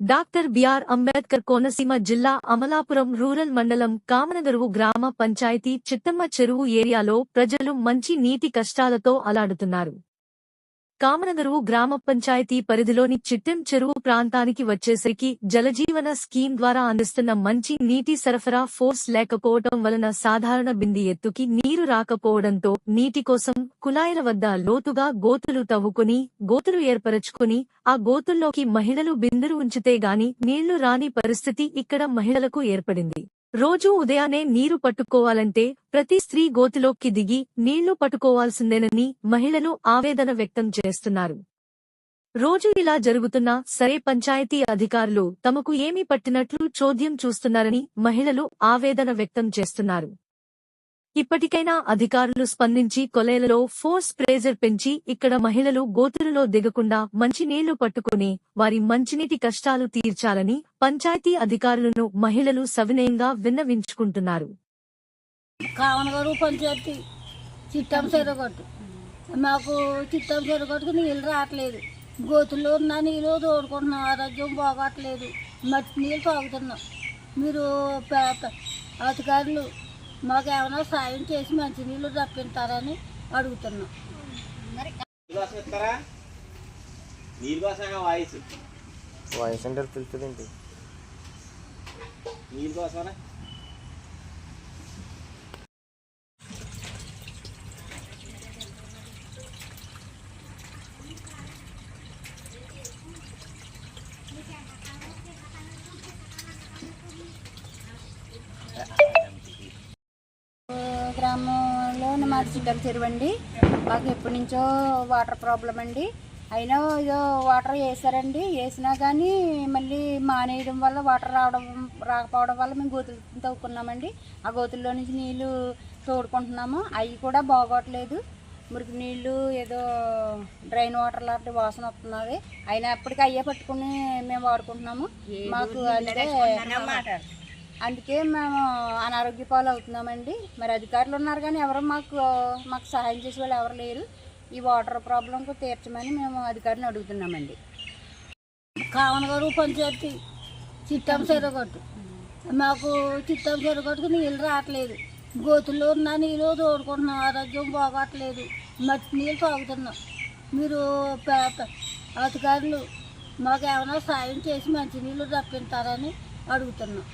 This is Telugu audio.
డాక్టర్ బిఆర్ అంబేద్కర్ కోనసీమ జిల్లా అమలాపురం రూరల్ మండలం కామనగరువు గ్రామ పంచాయతీ చిత్తమ్మ చెరువు ఏరియాలో ప్రజలు మంచి నీటి కష్టాలతో అలాడుతున్నారు కామనగరు గ్రామ పంచాయతీ పరిధిలోని చిట్టెం చెరువు ప్రాంతానికి వచ్చేసరికి జలజీవన స్కీమ్ ద్వారా అందిస్తున్న మంచి నీటి సరఫరా ఫోర్స్ లేకపోవడం వలన సాధారణ బింది ఎత్తుకి నీరు రాకపోవడంతో నీటి కోసం కుళాయిల వద్ద లోతుగా గోతులు తవ్వుకుని గోతులు ఏర్పరచుకుని ఆ గోతుల్లోకి మహిళలు బిందెలు ఉంచితే గాని నీళ్ళు రాని పరిస్థితి ఇక్కడ మహిళలకు ఏర్పడింది. రోజూ ఉదయాన్నే నీరు పట్టుకోవాలంటే ప్రతి స్త్రీ గోతిలోకి దిగి నీళ్ళు పట్టుకోవాల్సిందేనని మహిళలు ఆవేదన వ్యక్తం చేస్తున్నారు. రోజు ఇలా జరుగుతున్నా సరే పంచాయతీ అధికారులు తమకు ఏమీ పట్టినట్లు చోద్యం చూస్తున్నారని మహిళలు ఆవేదన వ్యక్తం చేస్తున్నారు. ఇప్పటికైనా అధికారులు స్పందించి కొలేలలో ఫోర్స్ ప్రేజర్ పెంచి ఇక్కడ మహిళలు గోతులలో దిగకుండా మంచినీళ్ళు పట్టుకుని వారి మంచినీటి కష్టాలు తీర్చాలని పంచాయతీ అధికారులను మహిళలు సవినయంగా విన్నవించుకుంటున్నారు. పంచాయతీ మాకు చిత్తం చెరగొట్టుకు నీళ్ళు రావట్లేదు. గోతుల్లో ఉన్న నీళ్ళు తోడుకుంటున్నాం ఆరోగ్యం బాగోట్లేదు. మట్టి నీళ్ళు తాగుతున్నాం. మీరు అధికారులు మాకు ఏమైనా సాయం చేసి మంచి నీళ్ళు రప్పిస్తారని అడుగుతున్నాం కోసమే వాయిస్? వాయిస్ అంటే తెలుస్తుంది ఏంటి నీళ్ళు కోసమనే మాది చిట్టం చెరువు అండి మాకు ఎప్పటి నుంచో వాటర్ ప్రాబ్లం అండి. అయినా ఏదో వాటర్ వేసారండి. వేసినా కానీ మళ్ళీ మానేయడం వల్ల వాటర్ రావడం రాకపోవడం వల్ల మేము గోతులు తవ్వుకున్నామండి. ఆ గోతుల్లో నుంచి నీళ్ళు తోడుకుంటున్నాము. అవి కూడా బాగోట్లేదు. మురికి నీళ్ళు ఏదో డ్రైన్ వాటర్ లాంటి వాసన వస్తున్నది. అయినప్పటికీ అయ్యే పట్టుకుని మేము వాడుకుంటున్నాము. మాకు అంటే అందుకే మేము అనారోగ్య పాలు అవుతున్నామండి మరి అధికారులు ఉన్నారు కానీ ఎవరు మాకు మాకు సహాయం చేసే వాళ్ళు ఎవరు లేరు. ఈ వాటర్ ప్రాబ్లంకు తీర్చమని మేము అధికారులను అడుగుతున్నామండి. కామనగారు పంచాయతీ చిట్టం చెరగొట్టు. మాకు చిట్టం చెరగొట్టుకు నీళ్ళు రావట్లేదు. గోతుల్లో ఉన్న నీళ్ళు తోడుకుంటున్నాం. ఆరోగ్యం బాగోట్లేదు. మట్టి నీళ్ళు తాగుతున్నాం. మీరు పే- అధికారులు మాకు ఏమైనా సాయం చేసి మంచినీళ్ళు నీళ్ళు అడుగుతున్నాం.